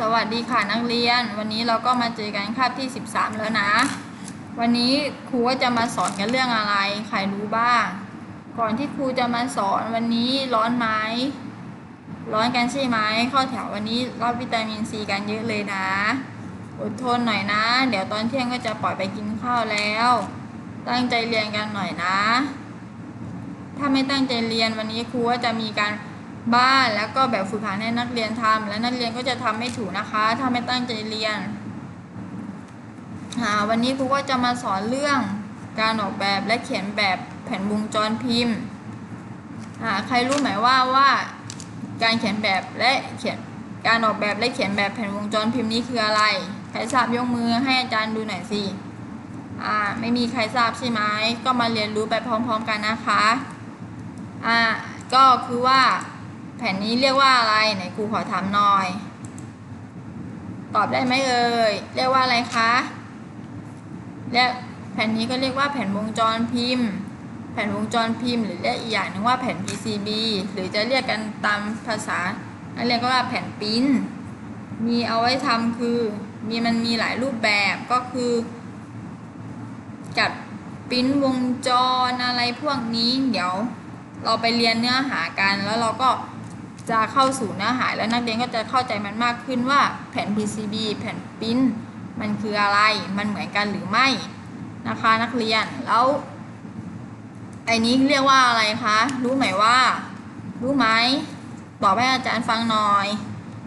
สวัสดีค่ะนักเรียน วันนี้เราก็มาเจอกันคาบที่ 13 แล้วนะ วันนี้ครูก็จะมาสอนกันเรื่องอะไร ใครรู้บ้าง ก่อนที่ครูจะมาสอนวันนี้ร้อนไหมร้อนกันใช่ไหมเข้าแถววันนี้รับวิตามินซีกันเยอะเลยนะ อดทนหน่อยนะ เดี๋ยวตอนเที่ยงก็จะปล่อยไปกินข้าวแล้ว ตั้งใจเรียนกันหน่อยนะ ถ้าไม่ตั้งใจเรียนวันนี้ครูก็จะมีการ บ้านแล้วก็แบบฝึกหัดให้นักเรียนทำและนักเรียนก็จะทำไม่ถูกนะคะ ถ้าไม่ตั้งใจเรียนอ่าวันนี้ครูก็จะมาสอนเรื่องการออกแบบและเขียนแบบแผ่นวงจรพิมพ์อ่าใครรู้ไหมว่าว่าการเขียนแบบและเขียนการออกแบบและเขียนแบบแผ่นวงจรพิมพ์นี้คืออะไร ใครทราบยกมือให้อาจารย์ดูหน่อยสิอ่าไม่มีใครทราบใช่ไหมก็มาเรียนรู้ไปพร้อมๆกันนะคะอ่าก็คือว่า แผ่นนี้เรียกว่าอะไรไหนครูขอถามหน่อย ตอบได้ไหมเอ่ยเรียกว่าอะไรคะเรียกแผ่นนี้ก็เรียกว่าแผ่นวงจรพิมพ์ แผ่นวงจรพิมพ์ หรือเรียกอีกอย่างหนึงว่าแผ่น PCB หรือจะเรียกกันตามภาษานักเรียนก็ว่าแผ่นปิ้นมีเอาไว้ทำคือ มีมันมีหลายรูปแบบก็คือจัดปิ้นวงจรอะไรพวกนี้ เดี๋ยวเราไปเรียนเนื้อหากันแล้วเราก็ จะเข้าสู่เนื้อหาแล้วนักเรียนก็จะเข้าใจมันมากขึ้นว่าแผ่น PCB แผ่นปิ้นมันคืออะไร มันเหมือนกันหรือไม่นะคะนักเรียน แล้วไอ้นี้เรียกว่าอะไรคะ รู้ไหมว่า รู้ไหมตอบให้อาจารย์ฟังหน่อย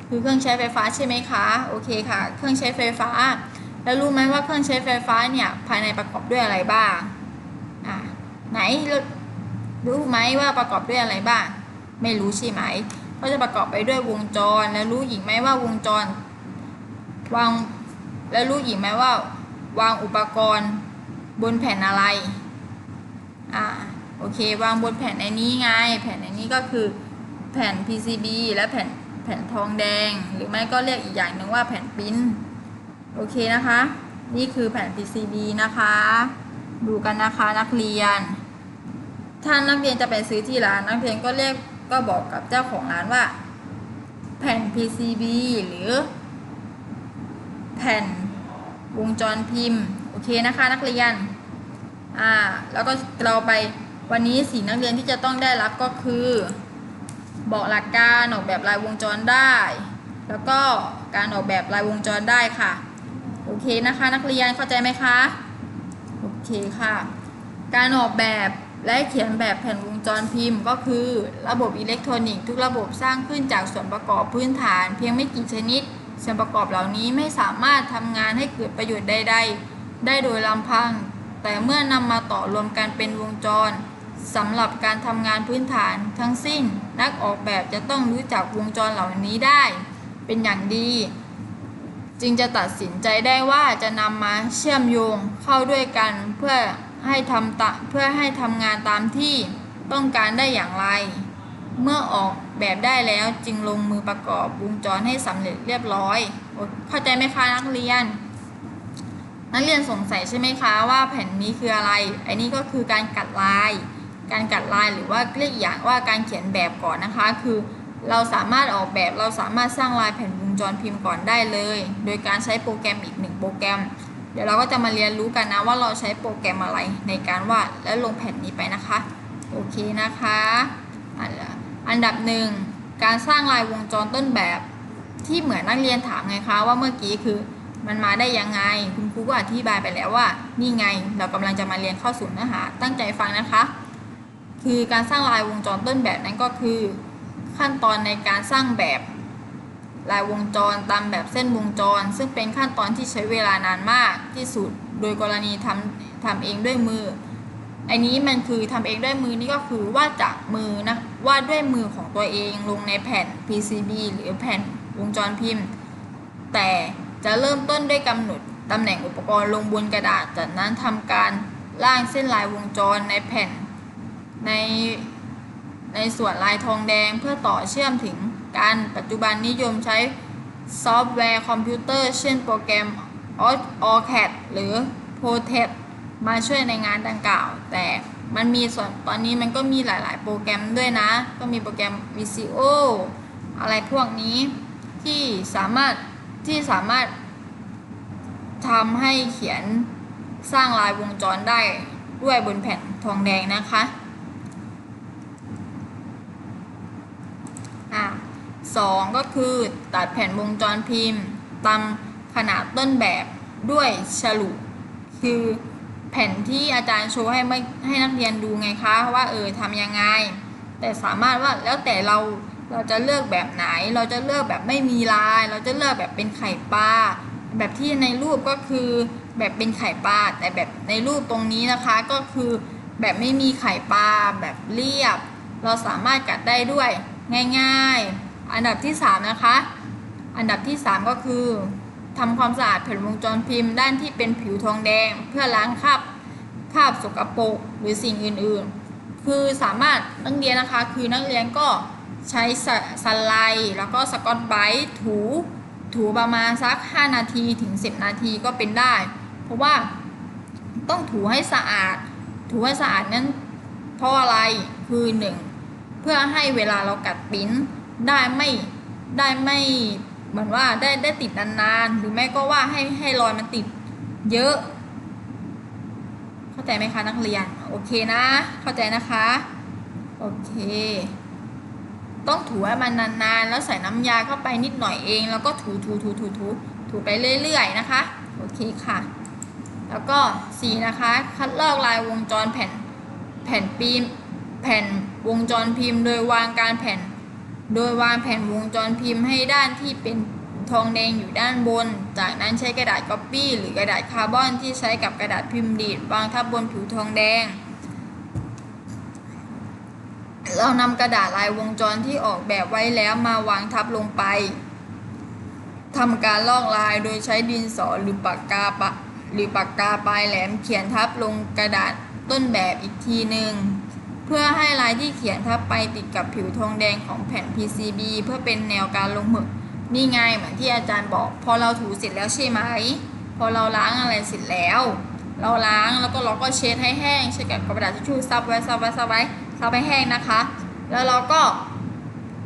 คือเครื่องใช้ไฟฟ้าใช่ไหมคะ โอเคค่ะ เครื่องใช้ไฟฟ้า แล้วรู้ไหมว่าเครื่องใช้ไฟฟ้าเนี่ยภายในประกอบด้วยอะไรบ้าง อะไหนรู้ไหมว่าประกอบด้วยอะไรบ้าง ไม่รู้ใช่ไหม ก็จะประกอบไปด้วยวงจร แล้วรู้หญิงไหมว่าวงจร วาง แล้วรู้หญิงไหมว่า วางอุปกรณ์บนแผ่นอะไร อ่า โอเค วางบนแผ่นในนี้ไง แผ่นในนี้ก็คือแผ่น PCB และแผ่นแผ่นทองแดง หรือไม่ก็เรียกอีกอย่างหนึ่งว่าแผ่นปิ้น โอเคนะคะ นี่คือแผ่น PCB นะคะ ดูกันนะคะนักเรียน ถ้านักเรียนจะไปซื้อที่ร้านนักเรียนก็เรียก ก็บอกกับเจ้าของร้านว่า แผ่น PCB หรือ แผ่นวงจรพิมพ์ โอเคนะคะนักเรียน อ่า แล้วก็เราไปวันนี้สิ่นักเรียนที่จะต้องได้รับก็คือ บอกหลักการออกแบบลายวงจรได้ แล้วก็การออกแบบลายวงจรได้ค่ะ โอเคนะคะ นักเรียนเข้าใจไหมคะ โอเคค่ะ การออกแบบ และเขียนแบบแผ่นวงจรพิมพ์ก็คือ ระบบอิเล็กทรอนิกส์ทุกระบบสร้างขึ้นจากส่วนประกอบพื้นฐาน เพียงไม่กี่ชนิด ส่วนประกอบเหล่านี้ไม่สามารถทำงานให้เกิดประโยชน์ใดๆ ได้โดยลำพัง แต่เมื่อนำมาต่อรวมกันเป็นวงจรสำหรับการทำงานพื้นฐานทั้งสิ้น นักออกแบบจะต้องรู้จักวงจรเหล่านี้ได้ เป็นอย่างดี จึงจะตัดสินใจได้ว่าจะนำมาเชื่อมโยงเข้าด้วยกันเพื่อ ให้ทำตะเพื่อให้ทำงานตามที่ต้องการได้อย่างไร เมื่อออกแบบได้แล้วจึงลงมือประกอบวงจรให้สำเร็จเรียบร้อยโอเข้าใจไหมคะนักเรียน นักเรียนสงสัยใช่ไหมคะว่าแผ่นนี้คืออะไรไอ้นี่ก็คือการกัดลาย การกัดลายหรือว่าเรียกอีกอย่างว่าการเขียนแบบก่อนนะคะ คือเราสามารถออกแบบเราสามารถสร้างลายแผ่นวงจรพิมพ์ก่อนได้เลย โดยการใช้โปรแกรมอีกหนึ่งโปรแกรม เดี๋ยวเราก็จะมาเรียนรู้กันนะว่าเราใช้โปรแกรมอะไรในการวาดและลงแผ่นนี้ไปนะคะ โอเคนะคะ อันดับหนึ่งการสร้างลายวงจรต้นแบบที่เหมือนนักเรียนถามไงคะว่าเมื่อกี้คือมันมาได้ยังไง คุณครูก็อธิบายไปแล้วว่า นี่ไงเรากำลังจะมาเรียนเข้าสู่เนื้อหา ตั้งใจฟังนะคะ คือการสร้างลายวงจรต้นแบบนั้นก็คือ ขั้นตอนในการสร้างแบบ ลายวงจรตามแบบเส้นวงจร ซึ่งเป็นขั้นตอนที่ใช้เวลานานมากที่สุดโดยกรณีทำทำเองด้วยมือ อันนี้มันคือทำเองด้วยมือนี่ก็คือวาดจากมือนะวาดด้วยมือของตัวเองลงในแผ่น PCB หรือแผ่นวงจรพิมพ์ แต่จะเริ่มต้นด้วยกำหนดตำแหน่งอุปกรณ์ลงบนกระดาษ จากนั้นทำการล่างเส้นลายวงจรในแผ่นในในส่วนลายทองแดงเพื่อต่อเชื่อมถึง กัน ปัจจุบันนิยมใช้ซอฟต์แวร์คอมพิวเตอร์ เช่นโปรแกรม AutoCAD หรือ ProTab มาช่วยในงานดังกล่าว แต่มันมีส่วนตอนนี้มันก็มีหลาย ๆ โปรแกรมด้วยนะ ก็มีโปรแกรม VCO อะไรพวกนี้ที่สามารถที่สามารถทำให้เขียนสร้างลายวงจรได้ด้วยบนแผ่นทองแดงนะคะ สองก็คือตัดแผ่นวงจรพิมพ์ตามขนาดต้นแบบด้วยฉลุคือแผ่นที่อาจารย์โชว์ให้ไม่ให้นักเรียนดูไงคะ ว่าเออทำยังไง แต่สามารถว่าแล้วแต่เราเราจะเลือกแบบไหน เราจะเลือกแบบไม่มีลาย เราจะเลือกแบบเป็นไข่ปลาแบบที่ในรูปก็คือแบบเป็นไข่ปลาแต่แบบในรูปตรงนี้นะคะก็คือแบบไม่มีไข่ปลาแบบเรียบ เราสามารถกัดได้ด้วยง่าย ๆ อันดับที่ 3 นะคะ อันดับที่ 3 ก็คือทำความสะอาดแผ่นวงจรพิมพ์ด้านที่เป็นผิวทองแดง เพื่อล้างคราบคราบสกปรกหรือสิ่งอื่นๆ คือสามารถนักเรียนนะคะ คือนักเรียนก็ใช้สไลด์แล้วก็สกอตไบรท์ถูถูประมาณสัก 5 นาทีถึง 10 นาทีก็เป็นได้ เพราะว่าต้องถูให้สะอาด ถูให้สะอาดนั้นเพราะอะไรคือหนึ่งเพื่อให้เวลาเรากัดปิ้น ได้ไม่ได้ไม่เหมือนว่าได้ได้ติดนานๆหรือไม่ก็ว่าให้ให้รอยมันติดเยอะ เข้าใจไหมคะนักเรียนโอเคนะ เข้าใจนะคะโอเค ต้องถูให้มันนานๆ แล้วใส่น้ำยาเข้าไปนิดหน่อยเอง แล้วก็ถูถูถูถูถูถูไปเรื่อยๆนะคะโอเคค่ะ แล้วก็สีนะคะ คัดลอกลายวงจรแผ่นแผ่นปีมแผ่นวงจรพิมพ์ โดยวางการแผ่น โดยวางแผ่นวงจรพิมพ์ให้ด้านที่เป็นทองแดงอยู่ด้านบน จากนั้นใช้กระดาษก๊อปปี้หรือกระดาษคาร์บอนที่ใช้กับกระดาษพิมพ์ดีดวางทับบนผิวทองแดง เรานำกระดาษลายวงจรที่ออกแบบไว้แล้วมาวางทับลงไปทำการลอกลายโดยใช้ดินสอหรือปากกาปะหรือปากกาปลายแหลมเขียนทับลงกระดาษต้นแบบอีกทีหนึ่ง พื่อให้ลายที่เขียนทับไปติดกับผิวทองแดงของแผ่น PCB เพื่อเป็นแนวการลงหมึก นี่ไงเหมือนที่อาจารย์บอก พอเราถูเสร็จแล้วใช่ไหม พอเราล้างอะไรเสร็จแล้ว เราล้างแล้วก็เราก็เช็ดให้แห้งเช็ดกับกระดาษทิชชู่ซับไว้ซับไว้ซับไว้ซับให้แห้งนะคะ แล้วเราก็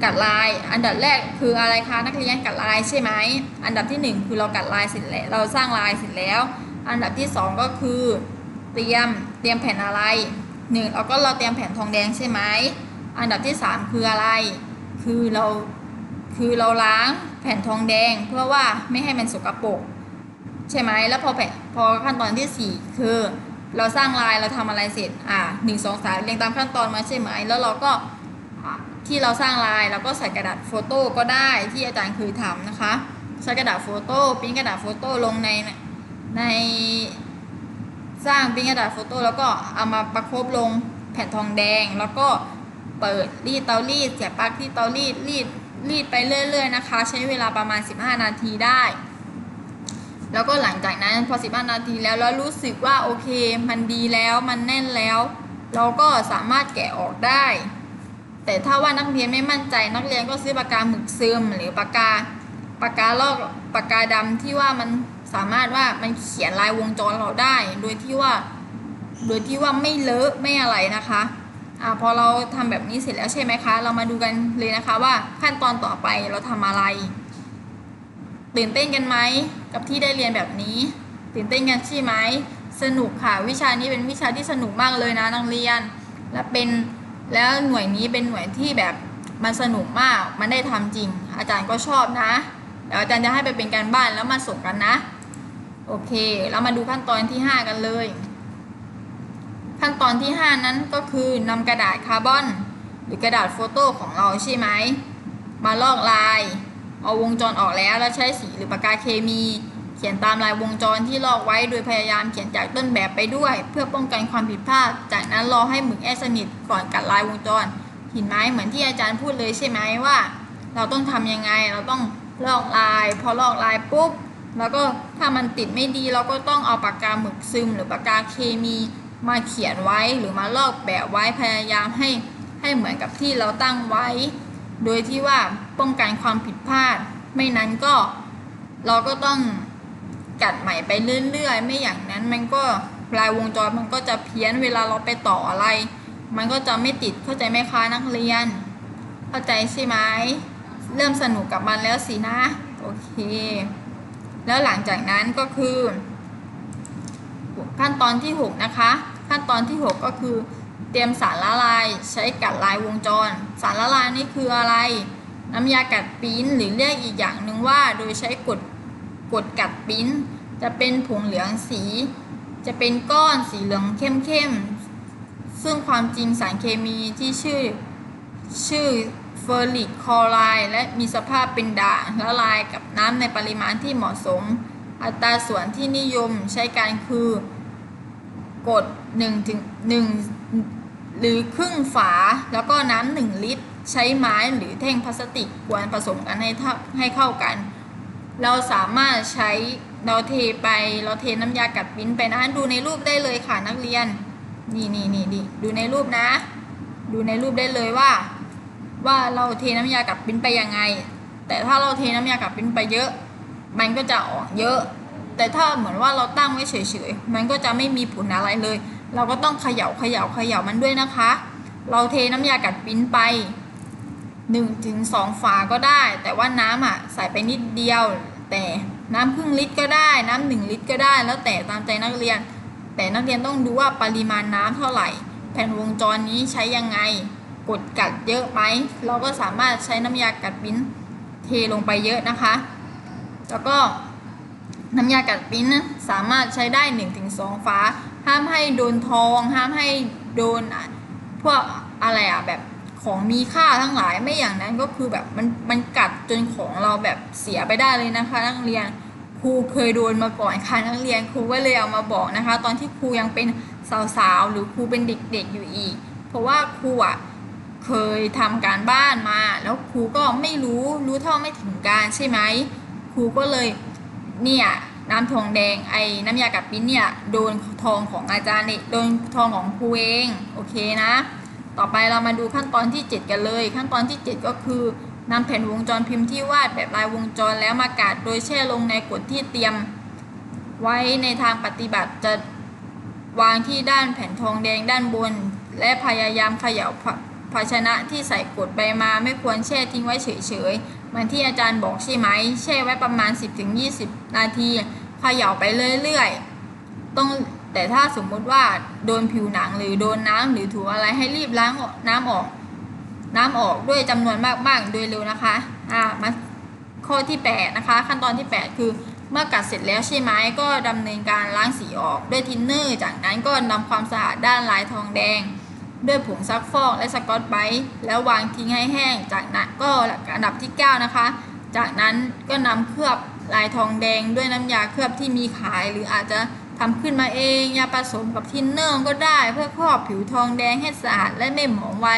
กัดลาย อันดับแรกคืออะไรคะนักเรียนกัดลายใช่ไหม อันดับที่หนึ่งคือเรากัดลายเสร็จแล้ว เราสร้างลายเสร็จแล้ว อันดับที่สองก็คือ เตรียมเตรียมแผ่นอะไร หนึ่งเราก็เราเตรียมแผ่นทองแดงใช่ไหมอันดับที่สามคืออะไร คือเราคือเราล้างแผ่นทองแดงเพื่อว่าไม่ให้มันสกปรกใช่ไหมแล้วพอแผพอขั้นตอนที่สี่คือ เราสร้างลายเราทำอะไรเสร็จอ่าหนึ่งสองสามเรียงตามขั้นตอนมาใช่ไหมแล้วเราก็อ่าที่เราสร้างลายเราก็ใส่กระดาษโฟโต้ก็ได้ที่อาจารย์เคยทำนะคะ ใช้กระดาษโฟโต้ปิ้นกระดาษโฟโต้ลงในใน สร้างปริ้นกระดาษโฟโต้แล้วก็เอามาประคบลงแผ่นทองแดง แล้วก็เปิดรีดเตารีดเสียบปลั๊กที่เตารีดรีดรีดไปเรื่อยๆนะคะ ใช้เวลาประมาณ 15 นาทีได้ แล้วก็หลังจากนั้นพอ 15 นาทีแล้วแล้วรู้สึกว่าโอเค มันดีแล้วมันแน่นแล้ว เราก็สามารถแกะออกได้ แต่ถ้าว่านักเรียนไม่มั่นใจนักเรียนก็ซื้อปากกาหมึกซึมหรือปากกาปากกาลอกปากกาดำที่ว่ามัน สามารถว่ามันเขียนลายวงจรเราได้ โดยที่ว่า โดยที่ว่าไม่เลอะไม่อะไรนะคะอ่าพอเราทำแบบนี้เสร็จแล้วใช่ไหมคะ เรามาดูกันเลยนะคะว่าขั้นตอนต่อไปเราทำอะไรตื่นเต้นกันไหมกับที่ได้เรียนแบบนี้ ตื่นเต้นกันใช่ไหมสนุกค่ะวิชานี้เป็นวิชาที่สนุกมากเลยนะนักเรียน และเป็นแล้วหน่วยนี้เป็นหน่วยที่แบบมันสนุกมากมันได้ทำจริง อาจารย์ก็ชอบนะเดี๋ยวอาจารย์จะให้ไปเป็นการบ้านแล้วมาส่งกันนะ โอเค เรามาดูขั้นตอนที่ 5 กันเลย ขั้นตอนที่ 5 นั้นก็คือนำกระดาษคาร์บอน หรือกระดาษโฟโต้ของเราใช่ไหม มาลอกลาย เอาวงจรออกแล้วแล้วใช้สีหรือปากกาเคมี เขียนตามลายวงจรที่ลอกไว้โดยพยายามเขียนจากต้นแบบไปด้วย เพื่อป้องกันความผิดพลาด จากนั้นรอให้หมึกแอสนิทก่อนกัดลายวงจรเห็นไหมเหมือนที่อาจารย์พูดเลยใช่ไหมว่า เราต้องทำยังไงเราต้องลอกลาย พอลอกลายปุ๊บ แล้วก็ถ้ามันติดไม่ดีเราก็ต้องเอาปากกาหมึกซึม หรือปากกาเคมีมาเขียนไว้หรือมาลอกแบบไว้พยายามให้ให้เหมือนกับที่เราตั้งไว้ โดยที่ว่าป้องกันความผิดพลาด ไม่นั้นก็เราก็ต้องกัดใหม่ไปเรื่อยๆ ไม่อย่างนั้นมันก็ลายวงจรมันก็จะเพี้ยนเวลาเราไปต่ออะไร มันก็จะไม่ติดเข้าใจไหมคะนักเรียน เข้าใจใช่ไหมเริ่มสนุกกับมันแล้วสินะ โอเค แล้วหลังจากนั้นก็คือขั้นตอนที่ 6 นะคะ ขั้นตอนที่ 6 ก็คือ เตรียมสารละลายใช้กัดลายวงจร สารละลายนี่คืออะไร น้ำยากัดปิ้นหรือเรียกอีกอย่างหนึ่งว่า โดยใช้กดกดกัดปิ้น จะเป็นผงเหลืองสี จะเป็นก้อนสีเหลืองเข้มๆซึ่งความจริงสารเคมีที่ชื่อชื่อ เฟอร์ริกคลอไรด์และมีสภาพเป็นด่างละลายกับน้ำในปริมาณที่เหมาะสม อัตราส่วนที่นิยมใช้การคือกด1ถึง1หรือครึ่งฝาแล้วก็น้ำ1ลิตร ใช้ไม้หรือแท่งพลาสติกกวนผสมกันให้เทให้เข้ากัน เราสามารถใช้เราเทไปเราเทน้ำยากัดปิ้นไปนะดูในรูปได้เลยค่ะนักเรียน นี่นี่นี่นี่ดูในรูปนะ ดูในรูปได้เลยว่า ว่าเราเทน้ำยากัดปิ้นไปยังไง แต่ถ้าเราเทน้ำยากัดปิ้นไปเยอะ มันก็จะออกเยอะ แต่ถ้าเหมือนว่าเราตั้งไว้เฉยๆ มันก็จะไม่มีผลอะไรเลย เราก็ต้องเขย่าเขย่าเขย่ามันด้วยนะคะ เราเทน้ำยากัดปิ้นไป1ถึง2ฝาก็ได้ แต่ว่าน้ำอะใส่ไปนิดเดียว แต่น้ำครึ่งลิตรก็ได้ น้ำหนึ่งลิตรก็ได้ แล้วแต่ตามใจนักเรียน แต่นักเรียนต้องดูว่าปริมาณน้ำเท่าไหร่ แผ่นวงจรนี้ใช้ยังไง กดกัดเยอะไหม เราก็สามารถใช้น้ำยากัดปิ้นเทลงไปเยอะนะคะ แล้วก็น้ำยากัดปิ้นสามารถใช้ได้ 1-2ฝาห้ามให้โดนทอง ห้ามให้โดนพวกอะไรอะแบบของมีค่าทั้งหลายไม่อย่างนั้นก็คือแบบมันมันกัดจนของเราแบบเสียไปได้เลยนะคะ นักเรียนครูเคยโดนมาก่อนค่ะนักเรียนครูก็เลยเอามาบอกนะคะ ตอนที่ครูยังเป็นสาวๆหรือครูเป็นเด็กๆอยู่อีก เพราะว่าครูอะ เคยทำการบ้านมา แล้วครูก็ไม่รู้รู้เท่าไม่ถึงการใช่ไหมครูก็เลยเนี่ยน้ำทองแดงไอ้น้ำยากัดปิ้นเนี่ยโดนทองของอาจารย์เนี่ยโดนทองของครูเองโอเคนะ ต่อไปเรามาดูขั้นตอนที่ 7 กันเลย ขั้นตอนที่ 7 ก็คือนำแผ่นวงจรพิมพ์ที่วาดแบบลายวงจรแล้วมากาดโดยแช่ลงในกดที่เตรียมไว้ในทางปฏิบัติจะวางที่ด้านแผ่นทองแดงด้านบน และพยายามเขย่า ภาชนะที่ใส่กดไปมาไม่ควรแช่ทิ้งไว้เฉยๆเหมือนที่อาจารย์บอกใช่ไหม แช่ไว้ประมาณ 10-20 นาทีเขย่าไปเรื่อยๆต้องแต่ถ้าสมมุติว่าโดนผิวหนังหรือโดนน้ำหรือถูอะไรให้รีบล้างน้ำออกน้ำออกด้วยจำนวนมากๆ โดยเร็วนะคะอ่ามาข้อที่ 8 นะคะ ขั้นตอนที่ 8 คือเมื่อกัดเสร็จแล้วใช่ไหมก็ดำเนินการล้างสีออกด้วยทินเนอร์ จากนั้นก็นำความสะอาดด้านลายทองแดง ด้วยผงซักฟอกและสกอตไบรท์แล้ววางทิ้งให้แห้ง จากนั้นก็อันดับที่ 9 นะคะ จากนั้นก็นำเคลือบลายทองแดงด้วยน้ำยาเคลือบที่มีขาย หรืออาจจะทำขึ้นมาเองยาผสมกับทินเนอร์ก็ได้ เพื่อครอบผิวทองแดงให้สะอาดและไม่หมองไว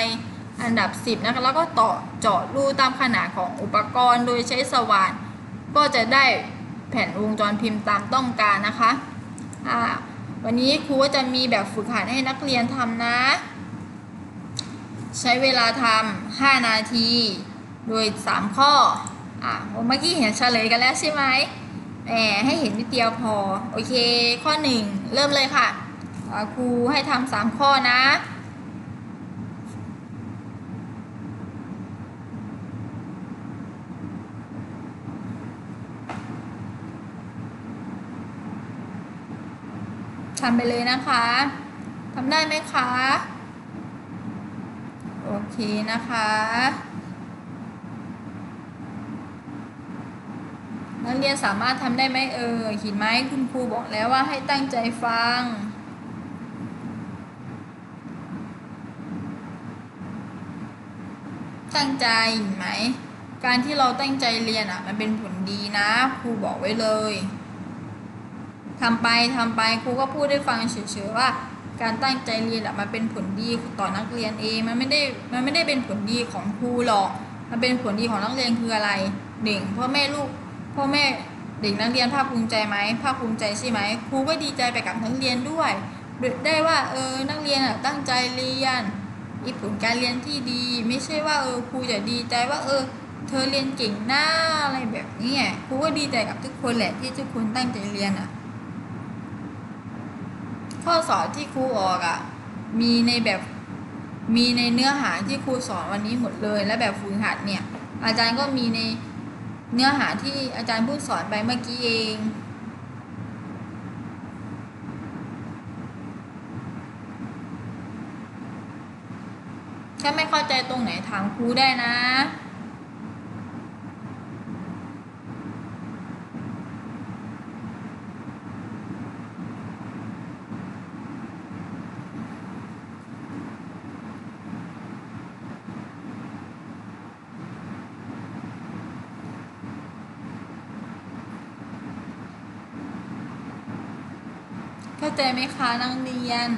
อันดับ 10 นะคะแล้วก็ต่อเจาะรูตามขนาดของอุปกรณ์ โดยใช้สว่าน ก็จะได้แผ่นวงจรพิมพ์ตามต้องการนะคะ วันนี้ครูก็จะมีแบบฝึกหัดให้นักเรียนทำนะ ใช้เวลาทำ5นาที โดย 3 ข้อ อะเมื่อกี้เห็นเฉลยกันแล้วใช่ไหมแหมให้เห็นนิดเดียวพอ โอเค ข้อ 1 เริ่มเลยค่ะครูให้ทำสามข้อนะ ทำไปเลยนะคะ ทำได้ไหมคะ เคนะคะ นักเรียนสามารถทำได้ไหมเอ่ยเห็นไหมคุณครูบอกแล้วว่าให้ตั้งใจฟังตั้งใจเห็นไหม การที่เราตั้งใจเรียนอะ มันเป็นผลดีนะครูบอกไว้เลยทำไปทำไปครูก็พูดให้ฟังเฉยๆว่า การตั้งใจเรียนอะมันเป็นผลดีต่อนักเรียนเองมันไม่ได้มันไม่ได้เป็นผลดีของครูหรอก มันเป็นผลดีของนักเรียนคืออะไรหนึ่งพ่อแม่ลูกพ่อแม่เด็กนักเรียนภาคภูมิใจไหมภาคภูมิใจใช่ไหมครูก็ดีใจไปกับนักเรียนด้วย ได้ว่าเออนักเรียนอะตั้งใจเรียนมีผลการเรียนที่ดี ไม่ใช่ว่าเออครูจะดีใจว่าเออ เธอเรียนเก่งหน้าอะไรแบบนี้ครูก็ดีใจกับทุกคนแหละที่ทุกคนตั้งใจเรียนอะ ข้อสอบที่ครูออกอะ่ะมีในแบบมีในเนื้อหาที่ครูสอนวันนี้หมดเลย และแบบฝึกหัดเนี่ย อาจารย์ก็มีในเนื้อหาที่อาจารย์พูดสอนไปเมื่อกี้เอง ถ้าไม่เข้าใจตรงไหนถามครูได้นะ ใจไหมคะนักเรียน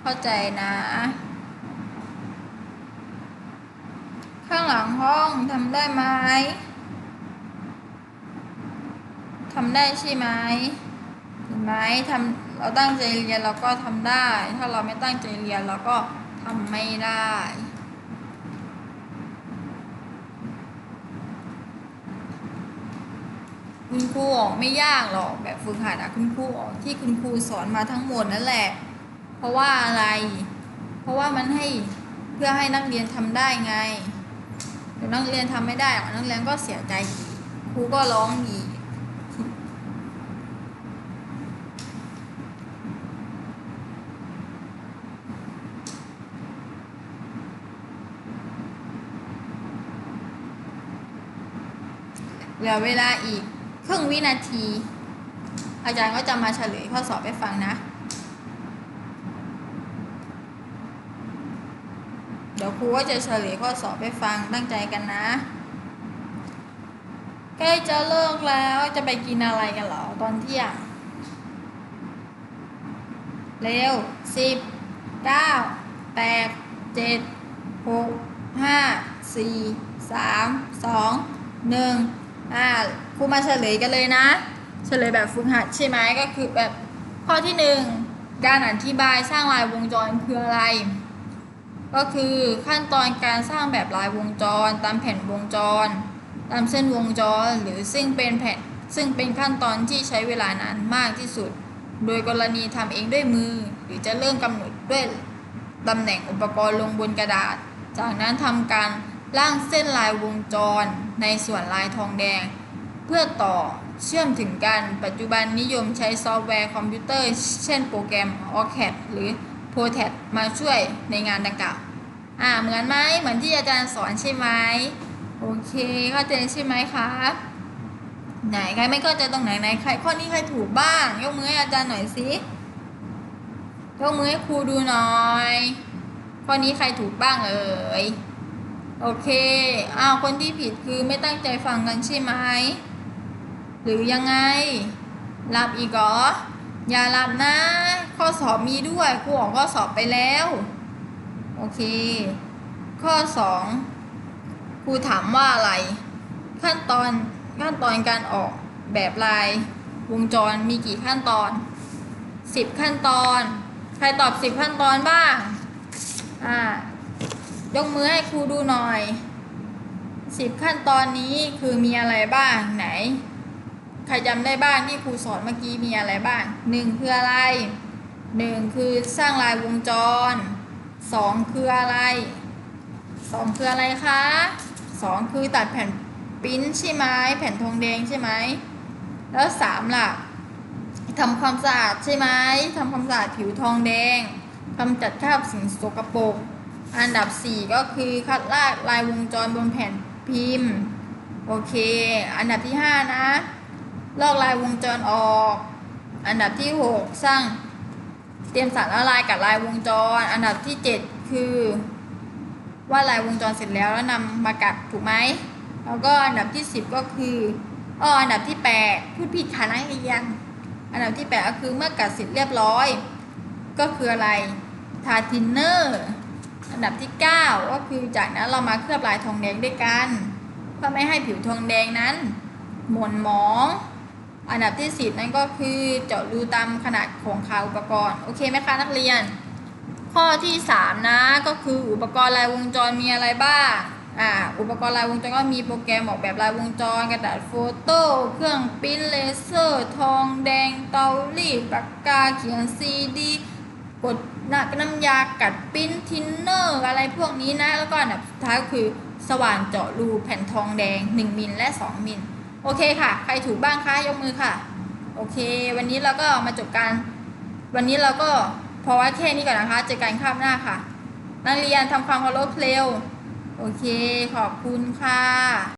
เข้าใจนะ ข้างหลังห้องทำได้ไหมทำได้ใช่ไหมเห็นไหมทำเราตั้งใจเรียนเราก็ทำได้ ถ้าเราไม่ตั้งใจเรียนเราก็ทำไม่ได้ คุณครูออกไม่ยากหรอกแบบฝึกหัดอะคุณครูออกที่คุณครูสอนมาทั้งหมดนั่นแหละ เพราะว่าอะไร เพราะว่ามันให้เพื่อให้นักเรียนทำได้ไงเดี๋ยวนักเรียนทำไม่ได้นักเรียนก็เสียใจอีครูก็ร้องอีกเหลือเวลาอีก ครึ่งวินาที อาจารย์ก็จะมาเฉลยข้อสอบให้ฟังนะ เดี๋ยวครูก็จะเฉลยข้อสอบให้ฟังตั้งใจกันนะ ใกล้จะเลิกแล้วจะไปกินอะไรกันเหรอตอนเที่ยงเร็วสิบเก้าแปดเจ็ดหกห้าสี่สามสองหนึ่ง อ่าครูมาเฉลยกันเลยนะ เฉลยแบบฝึกหัดใช่ไหมก็คือแบบข้อที่หนึ่งการอธิบายสร้างลายวงจรคืออะไร ก็คือขั้นตอนการสร้างแบบลายวงจร ตามแผ่นวงจร ตามเส้นวงจร หรือซึ่งเป็นแผ่นซึ่งเป็นขั้นตอนที่ใช้เวลานานมากที่สุด โดยกรณีทำเองด้วยมือ หรือจะเริ่มกำหนดด้วยตำแหน่งอุปกรณ์ลงบนกระดาษ จากนั้นทำการ ร่างเส้นลายวงจรในส่วนลายทองแดง เพื่อต่อเชื่อมถึงกัน ปัจจุบันนิยมใช้ซอฟต์แวร์คอมพิวเตอร์ เช่นโปรแกรม OCAD หรือ p r o t e c มาช่วยในงานดังกล่าวอ่าเหมือนไหมเหมือนที่อาจารย์สอนใช่ไหมโอเคเข้าใจใช่ไหมคะไหนใครไม่เข้าใจตรงไหนไหนใครข้อนี้ใครถูกบ้าง ยกมือให้อาจารย์หน่อยสิยกมือให้ครูดูหน่อย ข้อนี้ใครถูกบ้างเอ่ย โอเคอ้าวคนที่ผิดคือไม่ตั้งใจฟังกันใช่ไหม หรือยังไง หลับอีกเหรอ อย่าหลับนะ ข้อสอบมีด้วยครูออกข้อสอบไปแล้ว โอเค ข้อสองครูถามว่าอะไร ขั้นตอนขั้นตอนการออกแบบลายวงจรมีกี่ขั้นตอนสิบขั้นตอน ใครตอบสิบขั้นตอนบ้าง อ่า ยกมือให้ครูดูหน่อยสิบขั้นตอนนี้คือมีอะไรบ้างไหน ใครจำได้บ้างที่ครูสอนเมื่อกี้มีอะไรบ้างหนึ่งคืออะไรหนึ่งคือสร้างลายวงจรสองคืออะไรสองคืออะไรคะสองคือตัดแผ่นปิ้นใช่ไหมแผ่นทองแดงใช่ไหมแล้วสามล่ะทำความสะอาดใช่ไหมทำความสะอาดผิวทองแดงกำจัดคราบสิ่งสกปรก อันดับสี่ก็คือคัดลากลายวงจรบนแผ่นพิมพ์ โอเค อันดับที่ห้านะ ลอกลายวงจรออก อันดับที่ 6 สร้างเตรียมสารละลายกับลายวงจร อันดับที่ 7 คือว่าลายวงจรเสร็จแล้วแล้วนำมากัดถูกไหม แล้วก็อันดับที่ 10 ก็คืออ้ออันดับที่ 8 พูดผิดค่ะนักเรียนอันดับที่ 8 ก็คือเมื่อกัดเสร็จเรียบร้อย ก็คืออะไรทาทินเนอร์ อันดับที่ 9 ก็คือจากนั้นเรามาเคลือบลายทองแดงด้วยกัน เพื่อไม่ให้ผิวทองแดงนั้น หม่นหมอง อันดับที่สิบนั่นก็คือเจาะรูตามขนาดของขาอุปกรณ์ โอเคไหมคะนักเรียน ข้อที่สามนะก็คืออุปกรณ์ลายวงจรมีอะไรบ้างอ่าอุปกรณ์ลายวงจรก็มีโปรแกรมออกแบบลายวงจร กระดาษโฟโต้เครื่องปิ้นเลเซอร์ ทองแดงเตารีดปากกาเขียนซีดี กดหนักน้ำยากัดปิ้นทินเนอร์อะไรพวกนี้นะ แล้วก็อันดับสุดท้ายก็คือสว่านเจาะรูแผ่นทองแดง 1 มิลและ 2 มิลโอเคค่ะ ใครถูกบ้างคะยกมือค่ะ โอเค วันนี้เราก็มาจบการ วันนี้เราก็พอไว้แค่นี้ก่อนนะคะ เจอกันคาบหน้าค่ะ นักเรียนทำความเคารพเร็ว โอเค ขอบคุณค่ะ